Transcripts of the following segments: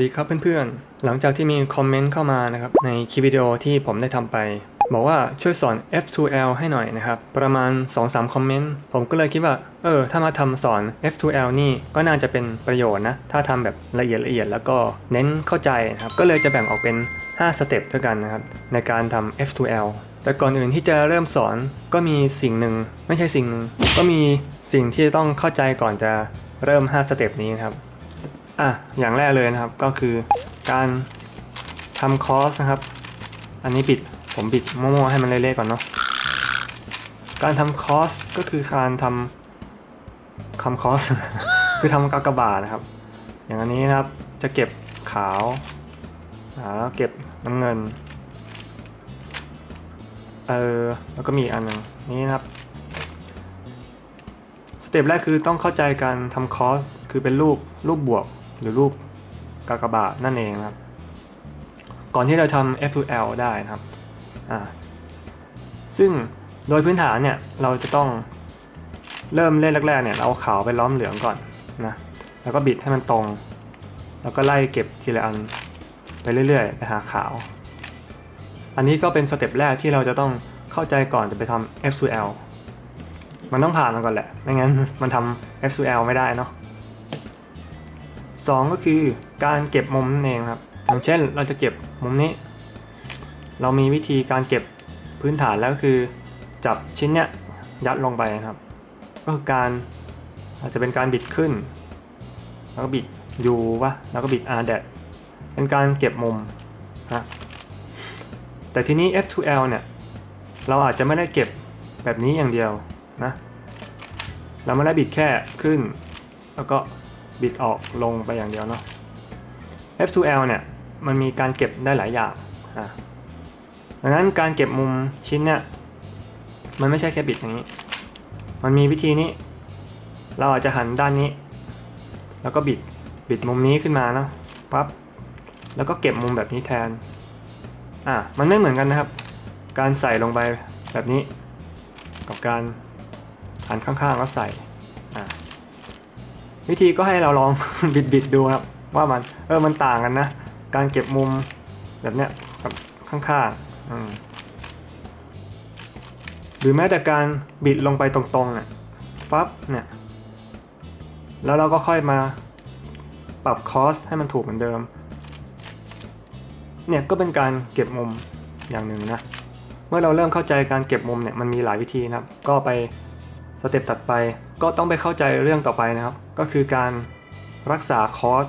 ดีครับเพื่อนๆ หลังจากที่มีคอมเมนต์เข้ามานะครับในคลิปวิดีโอที่ผมได้ทำไป บอกว่าช่วยสอน F2L ให้หน่อยนะครับ ประมาณ 2-3 คอมเมนต์ ผมก็เลยคิดว่า เออ ถ้ามาทำสอน F2L นี่ก็น่าจะเป็นประโยชน์นะ ถ้าทำแบบละเอียดละเอียดแล้วก็เน้นเข้าใจนะครับ ก็เลยจะแบ่งออกเป็น 5 สเต็ปด้วยกันนะครับ ในการทำ F2L แต่ก่อนอื่นที่จะเริ่มสอนก็มีสิ่งหนึ่งไม่ใช่สิ่งหนึ่งก็มีสิ่งที่ต้องเข้าใจก่อนจะเริ่ม 5 สเต็ปนี้นะครับ อะอย่างแรกเลยนะครับก็คือการทำคอร์สนะครับ อันนี้บิดผมบิดมั่วๆให้มันเละๆก่อนเนาะการทำคอร์สก็คือการทำคำคอร์สคือทำกากบาทนะครับ อย่างอันนี้นะครับจะเก็บขาวแล้วเก็บน้ำเงินเออแล้วก็มีอันนึงนี้นะครับสเต็ปแรกคือต้องเข้าใจการทำคอร์สคือเป็นรูปรูปบวก หรือรูปกากบาทนั่นเองครับ ก่อนที่เราทำ FUL ได้นะครับซึ่งโดยพื้นฐานเนี่ยเราจะต้องเริ่มเล่นแรกๆเนี่ยเราเอาขาวไปล้อมเหลืองก่อนนะแล้วก็บิดให้มันตรง แล้วก็ไล่เก็บทีละอันไปเรื่อยๆไปหาขาว อันนี้ก็เป็นสเต็ปแรกที่เราจะต้องเข้าใจก่อนจะไปทำ FUL มันต้องผ่านมันก่อนแหละ ไม่งั้นมันทำ FUL ไม่ได้เนาะ สองก็คือการเก็บมุมนั่นเองครับ อย่างเช่นเราจะเก็บมุมนี้ เรามีวิธีการเก็บพื้นฐานแล้วก็คือ จับชิ้นเนี้ยยัดลงไปนะครับ ก็คือการอาจจะเป็นการบิดขึ้น แล้วก็บิด U วะแล้วก็บิด R แดดเป็นการเก็บมุมนะแต่ทีนี้ F2L เนี่ย เราอาจจะไม่ได้เก็บแบบนี้อย่างเดียวนะ เราไม่ได้บิดแค่ขึ้น แล้วก็ บิดออกลงไปอย่างเดียวเนาะ F2L เนี่ยมันมีการเก็บได้หลายอย่างอะดังนั้นการเก็บมุมชิ้นเนี่ยมันไม่ใช่แค่บิดอย่างนี้ มันมีวิธีนี้ เราอาจจะหันด้านนี้ แล้วก็บิดบิดมุมนี้ขึ้นมาเนาะปั๊บแล้วก็เก็บมุมแบบนี้แทนอะมันไม่เหมือนกันนะครับ การใส่ลงไปแบบนี้ กับการหันข้างๆแล้วใส่ วิธีก็ให้เราลอง บิดบิดๆดูครับ ว่ามันเออมันต่างกันนะ การเก็บมุมแบบเนี้ยกับข้างๆหรือแม้แต่การบิดลงไปตรงๆเนี่ยปั๊บเนี่ยแล้วเราก็ค่อยมาปรับคอสให้มันถูกเหมือนเดิม เนี่ยก็เป็นการเก็บมุมอย่างหนึ่งนะ เมื่อเราเริ่มเข้าใจการเก็บมุมเนี่ยมันมีหลายวิธีนะครับ ก็ไป สเต็ปถัดไปก็ต้องไปเข้าใจเรื่องต่อไปนะครับ ก็คือการรักษาคอส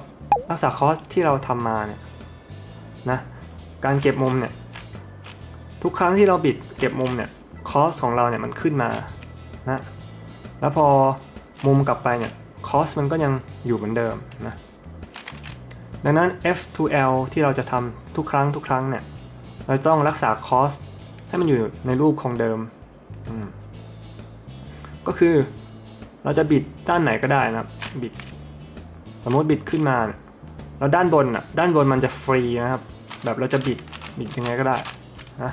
รักษาคอสที่เราทำมาเนี่ยนะการเก็บมุมเนี่ยทุกครั้งที่เราบิดเก็บมุมเนี่ยคอสของเราเนี่ยมันขึ้นมานะแล้วพอมุมกลับไปเนี่ยคอสมันก็ยังอยู่เหมือนเดิมนะดังนั้น F2L ที่เราจะทำทุกครั้งทุกครั้งเนี่ยเราต้องรักษาคอสให้มันอยู่ในรูปคงเดิมอืม ก็คือเราจะบิดด้านไหนก็ได้นะครับบิด สมมติบิดขึ้นมาแล้วด้านบนอะด้านบนมันจะฟรีนะครับ แบบเราจะบิดบิดยังไงก็ได้นะ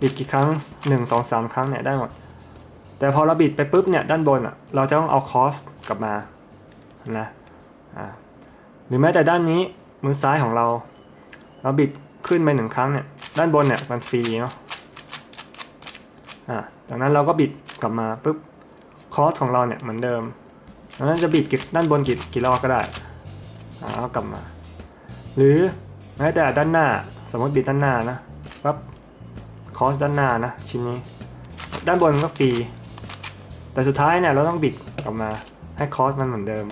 บิดกี่ครั้ง 1 2 3 ครั้งเนี่ยได้หมด แต่พอเราบิดไปปุ๊บเนี่ยด้านบนอะเราจะต้องเอาคอสกลับมานะอ่าหรือแม้แต่ด้านนี้มือซ้ายของเรา เราบิดขึ้นไปหนึ่งครั้งเนี่ยด้านบนเนี่ยมันฟรีเนาะอ่าจากนั้นเราก็บิดกลับมาปุ๊บ คอสของเราเนี่ยเหมือนเดิมดังนั้นจะบิดกี่ด้านบนกี่กี่รอบก็ได้เอากลับมา หรือแม้แต่ด้านหน้า สมมติบิดด้านหน้านะปั๊บคอสด้านหน้านะชิ้นนี้ ด้านบนก็ฟรีแต่สุดท้ายเนี่ยเราต้องบิดกลับมาให้คอสมันเหมือนเดิม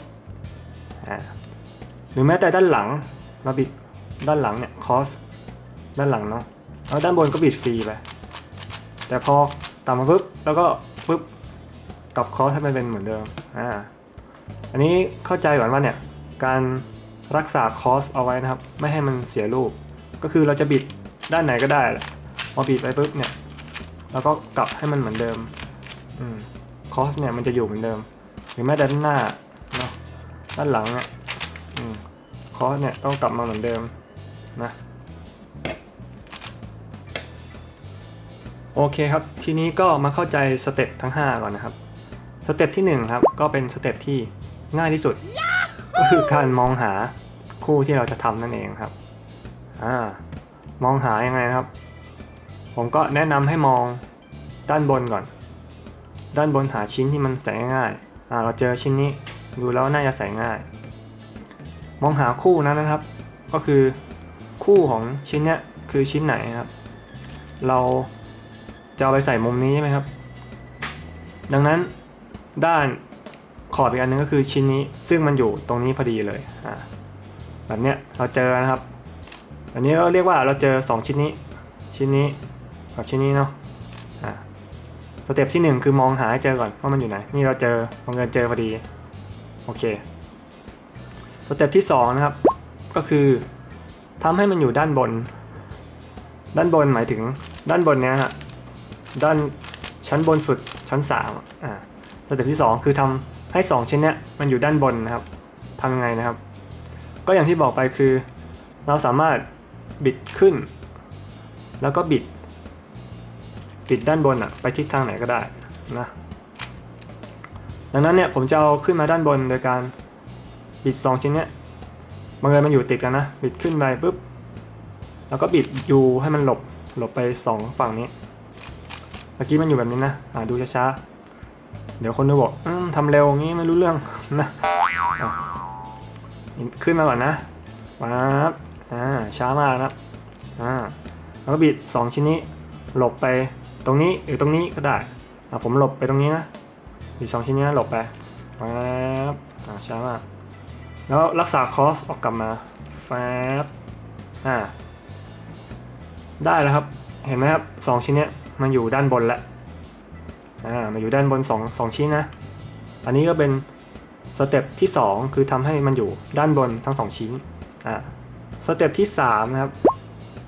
อ่าหรือแม้แต่ด้านหลังเราบิดด้านหลังเนี่ยคอสด้านหลังเนาะแล้วด้านบนก็บิดฟรีไปแต่พอต่ำมาปุ๊บแล้วก็ปุ๊บ กลับคอร์สให้มันเป็นเหมือนเดิมอ่าอันนี้เข้าใจก่อนว่าเนี่ยการรักษาคอสเอาไว้นะครับ ไม่ให้มันเสียรูป ก็คือเราจะบิดด้านไหนก็ได้แหละพอบิดไปปุ๊บเนี่ยแล้วก็กลับให้มันเหมือนเดิมอืมคอสเนี่ยมันจะอยู่เหมือนเดิม หรือแม้แต่ด้านหน้าเนาะด้านหลังเนี่ยอืมคอสเนี่ยต้องกลับมาเหมือนเดิมนะโอเคครับ ทีนี้ก็มาเข้าใจสเต็ปทั้ง 5 ก่อนนะครับ สเต็ปที่1ครับก็เป็นสเต็ปที่ง่ายที่สุด ก็คือการมองหาคู่คู่ที่เราจะทำนั่นเองครับอ่ามองหายังไงนะครับ ผมก็แนะนำให้มองด้านบนก่อน ด้านบนหาชิ้นที่มันใส่ง่ายๆอ่าเราเจอชิ้นนี้ดูแล้วน่าจะใส่ง่าย มองหาคู่นั้นนะครับ ก็คือคู่ของชิ้นเนี้ยคือชิ้นไหนนะครับ เราจะเอาไปใส่มุมนี้ใช่ไหมครับ ดังนั้น ด้านขอบอีกอันนึงก็คือชิ้นนี้ซึ่งมันอยู่ตรงนี้พอดีเลยอ่าแบบเนี้ยเราเจอนะครับ อันนี้เราเรียกว่าเราเจอ 2 ชิ้นนี้ ชิ้นนี้กับชิ้นนี้เนาะอ่าสเต็ปที่ 1 คือมองหาให้เจอก่อนว่ามันอยู่ไหนนี่เราเจอบังเอิญเจอพอดีโอเคสเต็ปที่2นะครับก็คือทำให้มันอยู่ด้านบน ด้านบนหมายถึงด้านบนเนี้ยฮะด้านชั้นบนสุดชั้น3อ่า สเต็ปที่ 2 คือทำให้ 2 ชิ้นเนี้ยมันอยู่ด้านบนนะครับทำยังไงนะครับ ก็อย่างที่บอกไปคือ เราสามารถบิดขึ้น แล้วก็บิด บิดด้านบนอะไปทิศทางไหนก็ได้นะดังนั้นเนี่ยผมจะเอาขึ้นมาด้านบนโดยการบิด 2 ชิ้นเนี้ยบังเอิญมันอยู่ติดกันนะ บิดขึ้นไปปุ๊บ แล้วก็บิดยูให้มันหลบหลบไป 2 ฝั่งนี้เมื่อกี้มันอยู่แบบนี้นะ อ่าดูช้าๆ เดี๋ยวคนดูบอกอทำเร็วงี้ไม่รู้เรื่องนะขึ้นมาก่อนนะปั๊บอ่าช้ามากนะอ่าแล้วก็บิด 2 ชิ้นนี้ หลบไปตรงนี้หรือตรงนี้ก็ได้อะผมหลบไปตรงนี้นะบิดสองชิ้นนี้นะหลบไปปั๊บอ่าช้ามากแล้วรักษาคอสออกกลับมาแฟบอ่าได้แล้วครับ เห็นไหมครับสองชิ้นเนี้ยมันอยู่ด้านบนแล้ว อ่ามาอยู่ด้านบน2 2ชิ้นนะ อันนี้ก็เป็นสเต็ปที่ 2 คือทำให้มันอยู่ด้านบนทั้ง 2 ชิ้นอ่าสเต็ปที่3นะครับ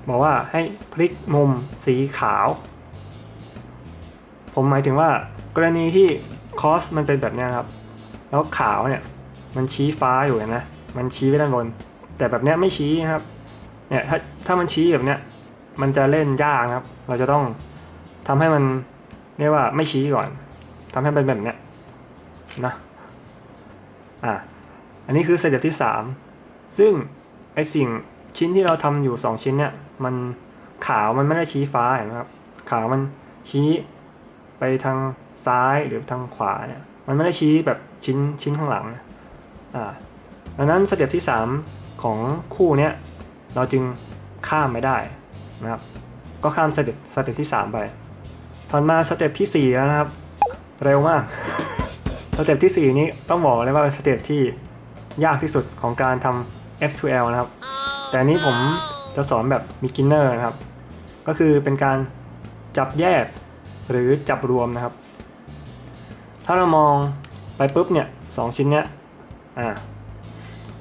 บอกว่าให้พลิกมุมสีขาว ผมหมายถึงว่ากรณีที่คอสมันเป็นแบบนี้ครับ แล้วขาวเนี่ยมันชี้ฟ้าอยู่นไหมมันชี้ไปด้านบน แต่แบบนี้ไม่ชี้นะครับ เนี่ยถ้าถ้ามันชี้แบบเนี้ยมันจะเล่นยากครับ เราจะต้องทำให้มัน เรียกว่าไม่ชี้ก่อนทำให้เป็นแบบเนี้ยนะอะอันนี้คือสเต็ปที่ 3 ซึ่งไอสิ่งชิ้นที่เราทำอยู่ 2 ชิ้นเนี่ยมันขาวมันไม่ได้ชี้ฟ้าเห็นไหมครับขาวมันชี้ไปทางซ้ายหรือทางขวาเนี่ยมันไม่ได้ชี้แบบชิ้นชิ้นข้างหลังนะอ่าดังนั้นสเต็ปที่ 3 ของคู่เนี้ยเราจึงข้ามไม่ได้นะครับก็ข้ามสเต็ปสเต็ปที่ 3 ไป ถัดมาสเต็ปที่ 4 แล้วนะครับ เร็วมาก สเต็ปที่ 4 นี้ต้องบอกเลยว่าเป็นสเต็ปที่ยากที่สุดของการทำ F2L นะครับ แต่นี้ผมจะสอนแบบ beginner นะครับ ก็คือเป็นการจับแยกหรือจับรวมนะครับ ถ้าเรามองไปปุ๊บเนี่ยสองชิ้นเนี้ยอ่า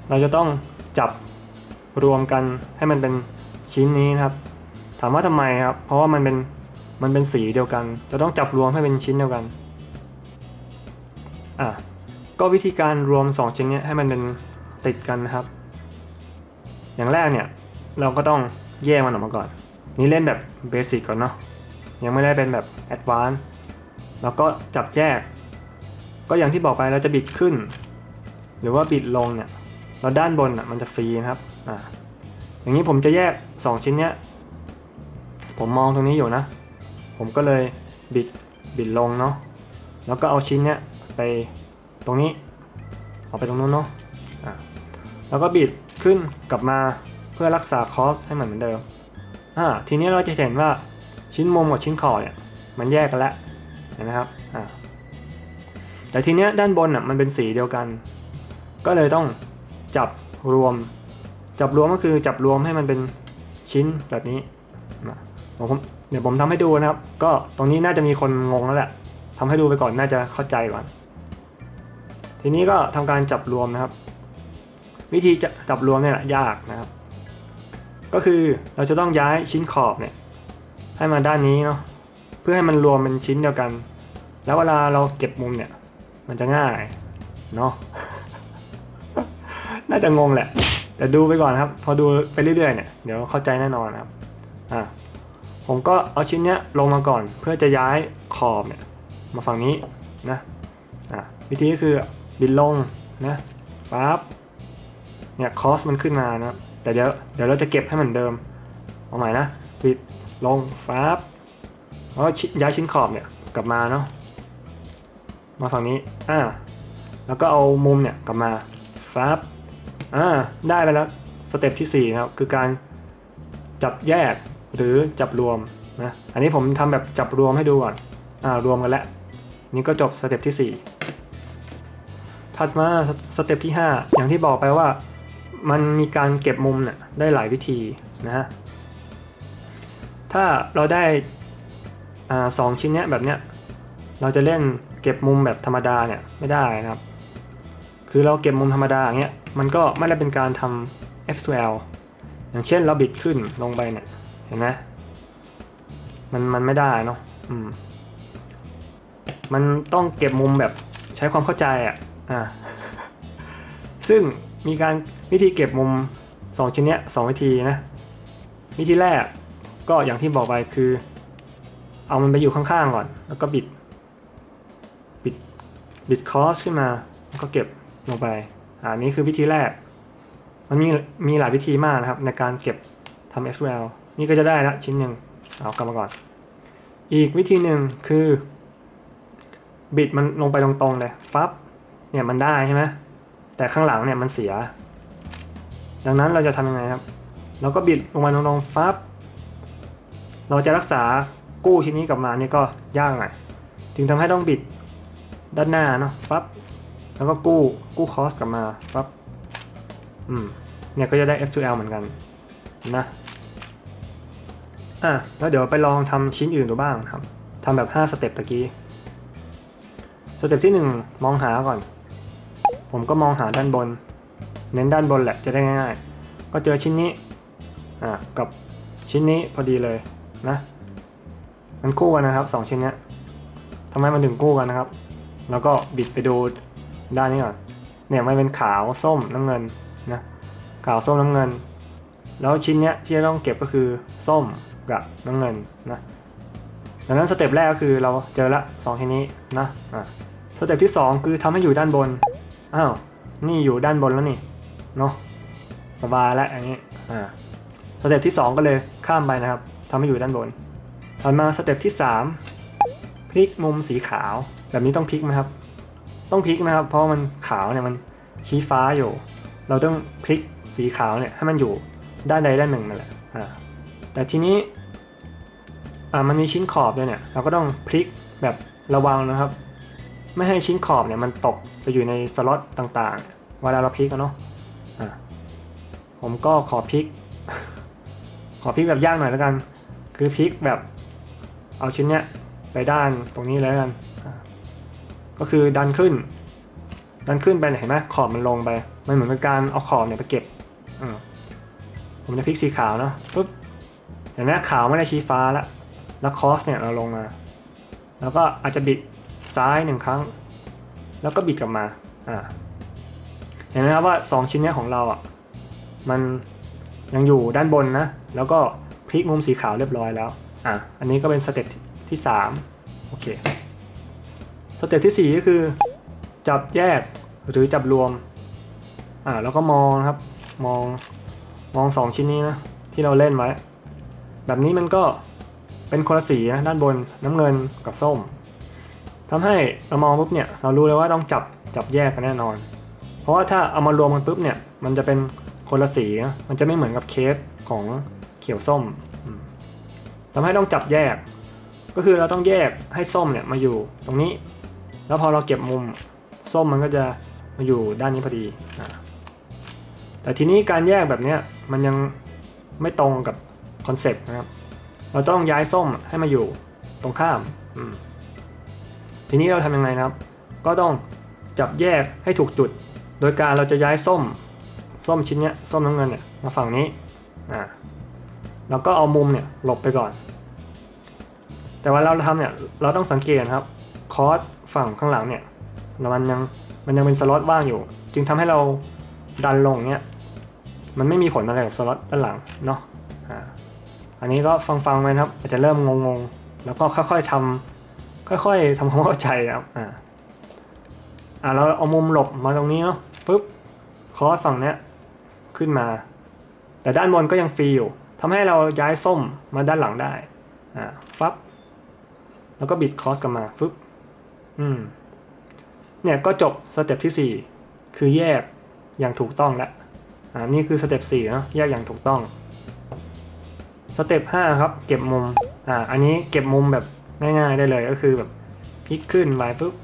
เราจะต้องจับรวมกันให้มันเป็นชิ้นนี้นะครับ ถามว่าทำไมครับ เพราะว่ามันเป็น มันเป็นสีเดียวกัน จะต้องจับรวมให้เป็นชิ้นเดียวกัน อะ ก็วิธีการรวม 2 ชิ้นนี้ให้มันเป็นติดกันนะครับ อย่างแรกเนี่ย เราก็ต้องแยกมันออกมาก่อน นี่เล่นแบบเบสิกก่อนเนาะ ยังไม่ได้เป็นแบบแอดวานซ์แล้วก็จับแยก ก็อย่างที่บอกไปเราจะบิดขึ้น หรือว่าบิดลงเนี่ยแล้วด้านบนอะมันจะฟรีนะครับ อ่าอย่างนี้ผมจะแยก 2 ชิ้นเนี้ย ผมมองตรงนี้อยู่นะ ผมก็เลยบิดบิดลงเนาะแล้วก็เอาชิ้นเนี้ยไปตรงนี้เอาไปตรงนู้นเนาะอ่าแล้วก็บิดขึ้นกลับมาเพื่อรักษาคอสให้มันเหมือนเดิมอ่าทีนี้เราจะเห็นว่าชิ้นมุมกับชิ้นขอบเนี่ยมันแยกกันแล้วเห็นไหมครับอ่าแต่ทีเนี้ยด้านบนอะมันเป็นสีเดียวกัน ก็เลยต้องจับรวม จับรวมก็คือจับรวมให้มันเป็นชิ้นแบบนี้นะผม เดี๋ยวผมทำให้ดูนะครับ ก็ตรงนี้น่าจะมีคนงงแล้วแหละทำให้ดูไปก่อนน่าจะเข้าใจก่อน ทีนี้ก็ทำการจับรวมนะครับ วิธีจะจับรวมเนี่ยยากนะครับ ก็คือเราจะต้องย้ายชิ้นขอบเนี่ยให้มาด้านนี้เนาะเพื่อให้มันรวมเป็นชิ้นเดียวกัน แล้วเวลาเราเก็บมุมเนี่ย มันจะง่ายเนาะน่าจะงงแหละ แต่ดูไปก่อนครับ พอดูไปเรื่อยๆเนี่ยเดี๋ยวเข้าใจแน่นอนครับอ่า ผมก็เอาชิ้นเนี้ยลงมาก่อนเพื่อจะย้ายขอบเนี่ยมาฝั่งนี้นะอ่าวิธีก็คือบินลงนะปั๊บเนี่ยคอสมันขึ้นมานะครับแต่เดี๋ยวเดี๋ยวเราจะเก็บให้เหมือนเดิม เอาใหม่นะบิดลงปั๊บแล้วย้ายชิ้นขอบเนี่ยกลับมาเนาะมาฝั่งนี้อ่าแล้วก็เอามุมเนี่ยกลับมาปั๊บอ่าได้ไปแล้วสเต็ปที่สี่นะครับคือการจับแยก หรือจับรวมนะ อันนี้ผมทำแบบจับรวมให้ดูก่อน อ่ารวมกันแล้ว นี่ก็จบสเต็ปที่สี่ถัดมาสเต็ปที่ 5 อย่างที่บอกไปว่า มันมีการเก็บมุมเนี่ยได้หลายวิธีนะฮะ ถ้าเราได้อ่าสองชิ้นเนี้ยแบบเนี้ย เราจะเล่นเก็บมุมแบบธรรมดาเนี่ยไม่ได้นะครับ คือเราเก็บมุมธรรมดาอย่างเงี้ย มันก็ไม่ได้เป็นการทำ F2L อย่างเช่นเราบิดขึ้นลงไปเนี่ย ห็นไหมมันมันไม่ได้เนาะอืม มันต้องเก็บมุมแบบใช้ความเข้าใจอะอ่าซึ่งมีการวิธีเก็บมุม 2 ชิ้นเนี้ยสองวิธีนะ วิธีแรกก็อย่างที่บอกไปคือ เอามันไปอยู่ข้างๆก่อน แล้วก็บิด บิดบิดคอสขึ้นมาแล้วก็เก็บลงไปอ่านี่คือวิธีแรก มันมีมีหลายวิธีมากนะครับ ในการเก็บทำ SQL นี่ก็จะได้ละชิ้นหนึ่งเอากลับมาก่อน อีกวิธีหนึ่งคือ บิดมันลงไปตรงๆเลยฟับเนี่ยมันได้ใช่ไหมแต่ข้างหลังเนี่ยมันเสีย ดังนั้นเราจะทำยังไงครับเราก็บิดลงมาตรงๆฟับเราจะรักษากู้ชิ้นนี้กลับมาเนี่ยก็ยากหน่อยจึงทำให้ต้องบิดด้านหน้าเนาะฟับแล้วก็กู้กู้คอสกลับมาฟับอืมเนี่ยก็จะได้ F2L เหมือนกันนะ อะแล้วเดี๋ยวไปลองทำชิ้นอื่นดูบ้างครับทำแบบ 5 สเต็ปตะกี้ สเต็ปที่ 1 มองหาก่อน ผมก็มองหาด้านบน เน้นด้านบนแหละจะได้ง่ายๆ ก็เจอชิ้นนี้ อ่ากับชิ้นนี้พอดีเลยนะมันคู่กันนะครับ 2 ชิ้นนี้ทำไมมันถึงคู่กันนะครับ แล้วก็บิดไปดูด้านนี้ก่อน เนี่ยมันเป็นขาวส้มน้ำเงินนะ ขาวส้มน้ำเงิน แล้วชิ้นเนี้ยที่จะต้องเก็บก็คือส้ม กับน้ำเงินนะดังนั้นสเต็ปแรกก็คือเราเจอละสองชิ้นนี้นะอะสเต็ปที่ 2 คือทำให้อยู่ด้านบนอ้าวนี่อยู่ด้านบนแล้วนี่เนาะสบายแล้วอย่างนี้อ่าสเต็ปที่ 2 ก็เลยข้ามไปนะครับทำให้อยู่ด้านบนถัดมาสเต็ปที่ 3 พลิกมุมสีขาว แบบนี้ต้องพลิกไหมครับ ต้องพลิกนะครับ เพราะมันขาวเนี่ยมันชี้ฟ้าอยู่ เราต้องพลิกสีขาวเนี่ยให้มันอยู่ด้านใดด้านหนึ่งนั่นแหละอ่า แต่ทีนี้มันมีชิ้นขอบด้วยเนี่ย เราก็ต้องพลิกแบบระวังนะครับ ไม่ให้ชิ้นขอบเนี่ยมันตกไปอยู่ในสล็อตต่างๆ เวลาเราพลิกเนาะอ่าผมก็ขอพลิก ขอพลิกแบบยากหน่อยแล้วกัน คือพลิกแบบเอาชิ้นเนี้ยไปด้านตรงนี้เลยแล้วกัน ก็คือดันขึ้น ดันขึ้นไปเห็นไหมขอบมันลงไป มันเหมือนเป็นการเอาขอบเนี่ยไปเก็บผมจะพลิกสีขาวเนาะปุ๊บ เห็นไหมขาวไม่ได้ชี้ฟ้าแล้วแล้วคอสเนี่ยเราลงมา แล้วก็อาจจะบิดซ้ายหนึ่งครั้ง แล้วก็บิดกลับมาอ่าเห็นไหมครับว่า 2 ชิ้นเนี้ยของเราอะมันยังอยู่ด้านบนนะ แล้วก็พลิกมุมสีขาวเรียบร้อยแล้วอะอันนี้ก็เป็นสเต็ปที่3โอเคสเต็ปที่ 4 ก็คือ จับแยกหรือจับรวมอ่าแล้วก็มองครับมองมอง 2 ชิ้นนี้นะที่เราเล่นไว้ แบบนี้มันก็เป็นคนละสีนะด้านบนน้ำเงินกับส้มทำให้เรามองปุ๊บเนี่ยเรารู้เลยว่าต้องจับจับแยกกันแน่นอน เพราะว่าถ้าเอามารวมกันปุ๊บเนี่ยมันจะเป็นคนละสีนะมันจะไม่เหมือนกับเคสของเขียวส้มอืมทำให้ต้องจับแยก ก็คือเราต้องแยกให้ส้มเนี่ยมาอยู่ตรงนี้ แล้วพอเราเก็บมุมส้มมันก็จะมาอยู่ด้านนี้พอดี แต่ทีนี้การแยกแบบนี้มันยังไม่ตรงกับ คอนเซปต์นะครับ เราต้องย้ายส้มให้มาอยู่ตรงข้ามอืมทีนี้เราทำยังไงนะครับ ก็ต้องจับแยกให้ถูกจุด โดยการเราจะย้ายส้ม ส้มชิ้นเนี้ย ส้มน้ำเงินเนี่ยมาฝั่งนี้อ่าแล้วก็เอามุมเนี่ยหลบไปก่อน แต่ว่าเราทำเนี่ยเราต้องสังเกตนะครับ คอร์สฝั่งข้างหลังเนี่ยมันยังมันยังเป็นสล็อตว่างอยู่ จึงทำให้เราดันลงเนี่ยมันไม่มีผลอะไรกับสล็อตด้านหลังเนาะ อันนี้ก็ฟังๆไปนะครับ อาจจะเริ่มงงๆ แล้วก็ค่อยๆทำค่อยๆทำความเข้าใจนะครับอ่าอ่าเราเอามุมหลบมาตรงนี้เนาะปุ๊บคอสฝั่งเนี้ยขึ้นมา แต่ด้านบนก็ยังฟรีอยู่ทำให้เราย้ายส้มมาด้านหลังได้อ่าฟับแล้วก็บิดคอสกลับมาฟึบอืมเนี่ยก็จบสเต็ปที่ 4 คือแยกอย่างถูกต้องแล้วอ่านี่คือสเต็ป4เนอะแยกอย่างถูกต้อง สเต็ป5ครับ เก็บมุม อ่า อันนี้เก็บมุมแบบง่ายๆได้เลยก็คือแบบพลิกขึ้นไปปุ๊บ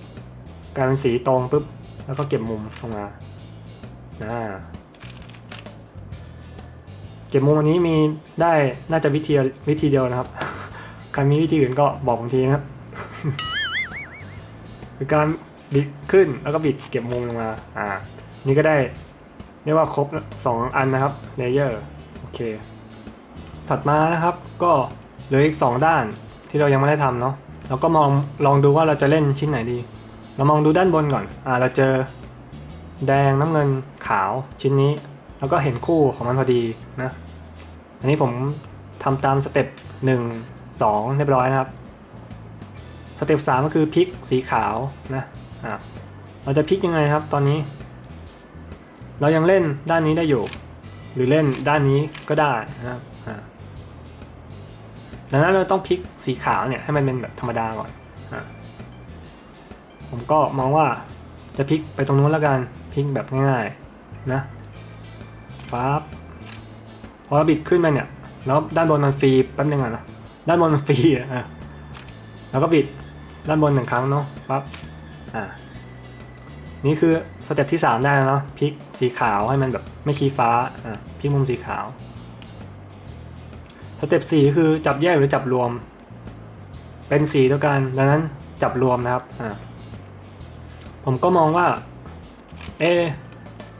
กลายเป็นสีตรงปุ๊บ แล้วก็เก็บมุมลงมาอ่าเก็บมุมอันนี้มีได้น่าจะวิธีวิธีเดียวนะครับใครมีวิธีอื่นก็บอกผมทีนะครับ คือการบิดขึ้นแล้วก็บิดเก็บมุมลงมา อ่า นี่ก็ได้เรียกว่าครบ 2 อันนะครับเลเยอร์โอเค ถัดมานะครับก็เหลืออีก 2 ด้านที่เรายังไม่ได้ทำเนาะเราก็มองลองดูว่าเราจะเล่นชิ้นไหนดี เรามองดูด้านบนก่อนอ่าเราเจอ แดงน้ำเงินขาวชิ้นนี้ แล้วก็เห็นคู่ของมันพอดีนะอันนี้ผมทำตามสเต็ปหนึ่งสองเรียบร้อยนะครับสเต็ปสามก็คือพลิกสีขาวนะอะเราจะพลิกยังไงครับ ตอนนี้ เรายังเล่นด้านนี้ได้อยู่ หรือเล่นด้านนี้ก็ได้นะครับอะ ดังนั้นเราต้องพลิกสีขาวเนี่ยให้มันเป็นแบบธรรมดาก่อนอผมก็มองว่าจะพลิกไปตรงนู้นแล้วกันพลิกแบบง่ายๆนะปั๊บพอเราบิดขึ้นมาเนี่ยแล้วด้านบนมันฟรีแป๊บนึงอะนะด้านบนมันฟรีอะอะแล้วก็บิดด้านบนหนึ่งครั้งเนาะปั๊บอ่านี่คือสเต็ปที่ 3 ได้แล้วเนาะพลิกสีขาวให้มันแบบไม่ชี้ฟ้าอ่าพลิกมุมสีขาว สเต็ป4คือจับแยกหรือจับรวม เป็นสีเดียวกันดังนั้นจับรวมนะครับอ่าผมก็มองว่า เอ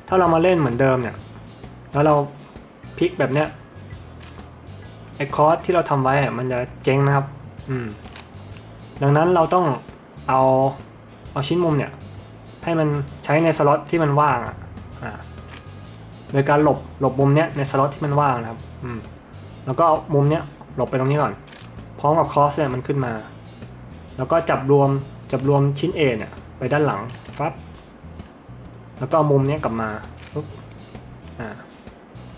ถ้าเรามาเล่นเหมือนเดิมเนี่ย แล้วเราพลิกแบบเนี้ยไอคอร์สที่เราทำไว้มันจะเจ๊งนะครับ อืม ดังนั้นเราต้องเอาเอาชิ้นมุมเนี่ย ให้มันใช้ในสล็อตที่มันว่างอะโดยการหลบหลบมุมเนี้ยในสล็อตที่มันว่างนะครับ อืม แล้วก็เอามุมเนี้ยหลบไปตรงนี้ก่อน พร้อมกับคอสเนี่ยมันขึ้นมา แล้วก็จับรวมจับรวมชิ้น A เนี่ยไปด้านหลังปั๊บแล้วก็เอามุมเนี้ยกลับมาปุ๊บอ่า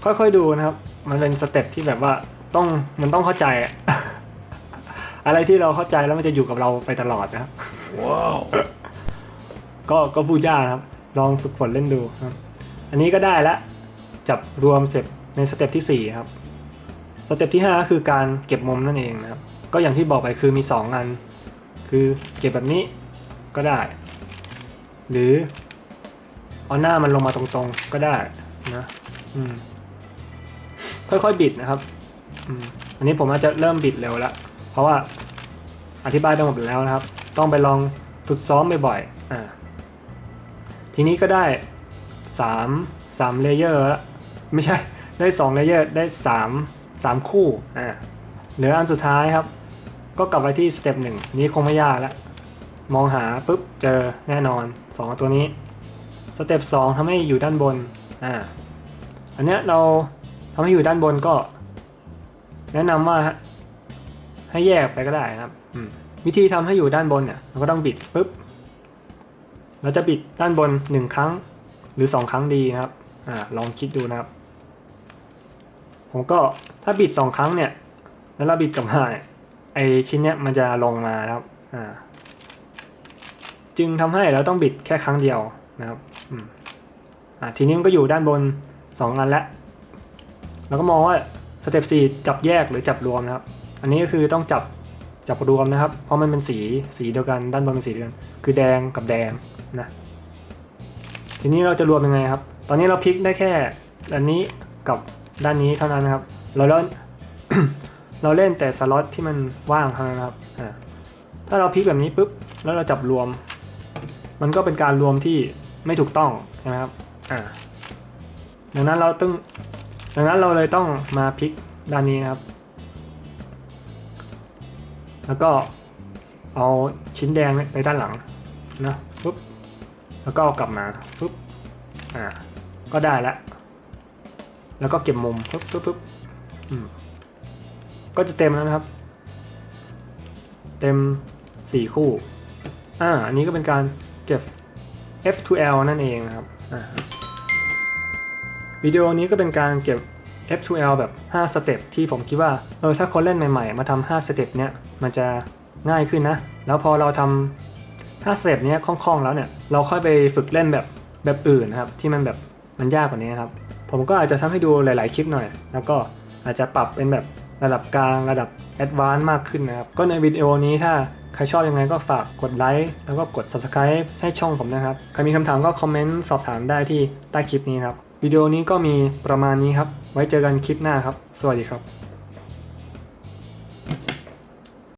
ค่อยๆดูนะครับ มันเป็นสเต็ปที่แบบว่าต้องมันต้องเข้าใจ อะอะไรที่เราเข้าใจแล้วมันจะอยู่กับเราไปตลอดนะครับ Wow. ก็ก็พูดยากนะครับ ลองฝึกฝนเล่นดูครับ อันนี้ก็ได้แล้วจับรวมเสร็จในสเต็ปที่4ครับ สเต็ปที่ 5 ก็คือการเก็บมุมนั่นเองนะครับ ก็อย่างที่บอกไปคือมี 2 อัน คือเก็บแบบนี้ก็ได้ หรือเอาหน้ามันลงมาตรงๆก็ได้นะค่อยๆบิดนะครับอันนี้ผมอาจจะเริ่มบิดเร็วแล้วเพราะว่าอธิบายไปหมดแล้วนะครับ ต้องไปลองฝึกซ้อมบ่อยๆอ่าทีนี้ก็ได้ 3 3เลเยอร์ไม่ใช่ได้2เลเยอร์ได้ 3 3 คู่อ่าเหลืออันสุดท้ายครับ ก็กลับไปที่สเต็ปหนึ่งนี้คงไม่ยากแล้ว มองหาปุ๊บเจอแน่นอน 2 ตัวนี้สเต็ป2ทำให้อยู่ด้านบนอ่าอันเนี้ยเราทำให้อยู่ด้านบนก็ แนะนำว่าให้แยกไปก็ได้นะครับอืวิธีทำให้อยู่ด้านบนเนี่ยเราก็ต้องบิดปุ๊บเราจะบิดด้านบน 1 ครั้งหรือ 2 ครั้งดีนะครับอ่าลองคิดดูนะครับ ผมก็ถ้าบิด2ครั้งเนี่ย แล้วเราบิดกลับมาเนี่ยไอชิ้นเนี้ยมันจะลงมานะครับอ่าจึงทำให้เราต้องบิดแค่ครั้งเดียวนะครับอืมอ่าทีนี้มันก็อยู่ด้านบน 2 อันแล้วแล้วก็มองว่าสเต็ปสี่จับแยกหรือจับรวมนะครับ อันนี้ก็คือต้องจับจับรวมนะครับ เพราะมันเป็นสีสีเดียวกันด้านบนเป็นสีเดียวกันคือแดงกับแดงนะทีนี้เราจะรวมยังไงครับ ตอนนี้เราพลิกได้แค่ด้านนี้กับ ด้านนี้เท่านั้นนะครับ เราเล่นเราเล่นแต่สล็อตที่มันว่างเท่านั้นครับถ้าเราพลิกแบบนี้ปุ๊บแล้วเราจับรวม มันก็เป็นการรวมที่ไม่ถูกต้องใช่ไหมครับดังนั้นเราต้องดังนั้นเราเลยต้องมาพลิกด้านนี้นะครับ แล้วก็เอาชิ้นแดงไปด้านหลังนะปุ๊บแล้วก็กลับมาปุ๊บอ่าก็ได้แล้ว แล้วก็เก็บมุมปุ๊บปุ๊บปุ๊บก็จะเต็มแล้วนะครับ เต็มสี่คู่ อ่า อันนี้ก็เป็นการเก็บ F2L นั่นเองนะครับ อ่า วิดีโอนี้ก็เป็นการเก็บ F2L แบบ 5 สเต็ปที่ผมคิดว่า เออ ถ้าคนเล่นใหม่ๆ มาทำ5สเต็ปเนี้ย มันจะง่ายขึ้นนะ แล้วพอเราทำ5สเต็ปเนี้ยคล่องๆ แล้วเนี่ย เราค่อยไปฝึกเล่นแบบแบบอื่นนะครับ ที่มันแบบมันยากกว่านี้นะครับ ผมก็อาจจะทำให้ดูหลาย ๆ คลิปหน่อย แล้วก็อาจจะปรับเป็นแบบระดับกลางระดับแอดวานซ์มากขึ้นนะครับ ก็ในวิดีโอนี้ถ้าใครชอบยังไงก็ฝากกดไลค์แล้วก็กด subscribe ให้ช่องผมนะครับ ใครมีคำถามก็คอมเมนต์สอบถามได้ที่ใต้คลิปนี้ครับ วิดีโอนี้ก็มีประมาณนี้ครับ ไว้เจอกันคลิปหน้าครับ สวัสดีครับ